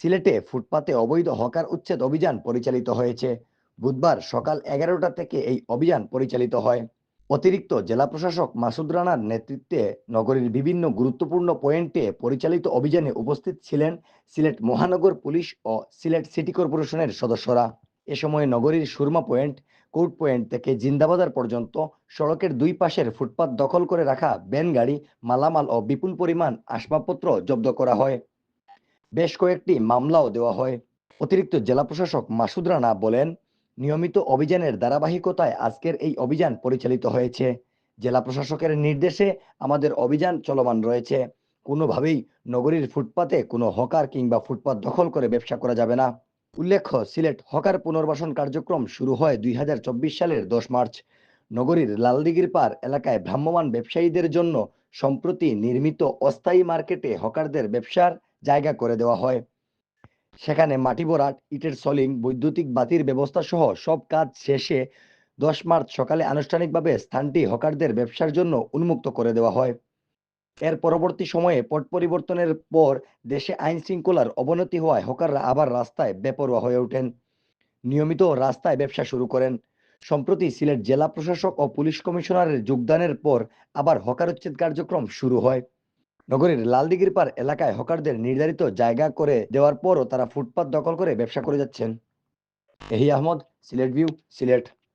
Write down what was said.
সিলেটে ফুটপাতে অবৈধ হকার উচ্ছেদ অভিযান পরিচালিত হয়েছে। বুধবার সকাল এগারোটা থেকে এই অভিযান পরিচালিত হয়। অতিরিক্ত জেলা প্রশাসক মাসুদ রানার নেতৃত্বে নগরীর বিভিন্ন গুরুত্বপূর্ণ পয়েন্টে পরিচালিত অভিযানে উপস্থিত ছিলেন সিলেট মহানগর পুলিশ ও সিলেট সিটি কর্পোরেশনের সদস্যরা। এ সময় নগরীর সুরমা পয়েন্ট, কোর্ট পয়েন্ট থেকে জিন্দাবাজার পর্যন্ত সড়কের দুই পাশের ফুটপাত দখল করে রাখা ভ্যান গাড়ি মালামাল ও বিপুল পরিমাণ আসবাবপত্র জব্দ করা হয়। বেশ কয়েকটি মামলাও দেওয়া হয়। অতিরিক্ত জেলা প্রশাসক মাসুদ রানা বলেন, নিয়মিত অভিযানের ধারাবাহিকতায় আজকের এই অভিযান পরিচালিত হয়েছে। জেলা প্রশাসকের নির্দেশে আমাদের অভিযান চলমান রয়েছে। কোনোভাবেই নগরীর ফুটপাতে কোনো হকার কিংবা ফুটপাত দখল করে ব্যবসা করা যাবে না। উল্লেখ্য, সিলেট হকার পুনর্বাসন কার্যক্রম শুরু হয় দুই হাজার চব্বিশ সালের দশ মার্চ। নগরীর লালদিঘির পার এলাকায় ভ্রাম্যমাণ ব্যবসায়ীদের জন্য সম্প্রতি নির্মিত অস্থায়ী মার্কেটে হকারদের ব্যবসার জায়গা করে দেওয়া হয়। সেখানে মাটি ভরাট, ইটের সলিং, বৈদ্যুতিক বাতির ব্যবস্থা সহ সব কাজ শেষে দশ মার্চ সকালে আনুষ্ঠানিকভাবে স্থানটি হকারদের ব্যবসার জন্য উন্মুক্ত করে দেওয়া হয়। এর পরবর্তী সময়ে পট পরিবর্তনের পর দেশে আইন শৃঙ্খলার অবনতি হওয়ায় হকাররা আবার রাস্তায় বেপরোয়া হয়ে ওঠেন। নিয়মিত রাস্তায় ব্যবসা শুরু করেন। সম্প্রতি সিলেট জেলা প্রশাসক ও পুলিশ কমিশনারের যোগদানের পর আবার হকার উচ্ছেদ কার্যক্রম শুরু হয়। নগরীর লালদিগির পার এলাকায় হকারদের নির্ধারিত জায়গা করে দেওয়ার পরও তারা ফুটপাত দখল করে ব্যবসা করে যাচ্ছেন। এহি আহমদ, সিলেট ভিউ সিলেট।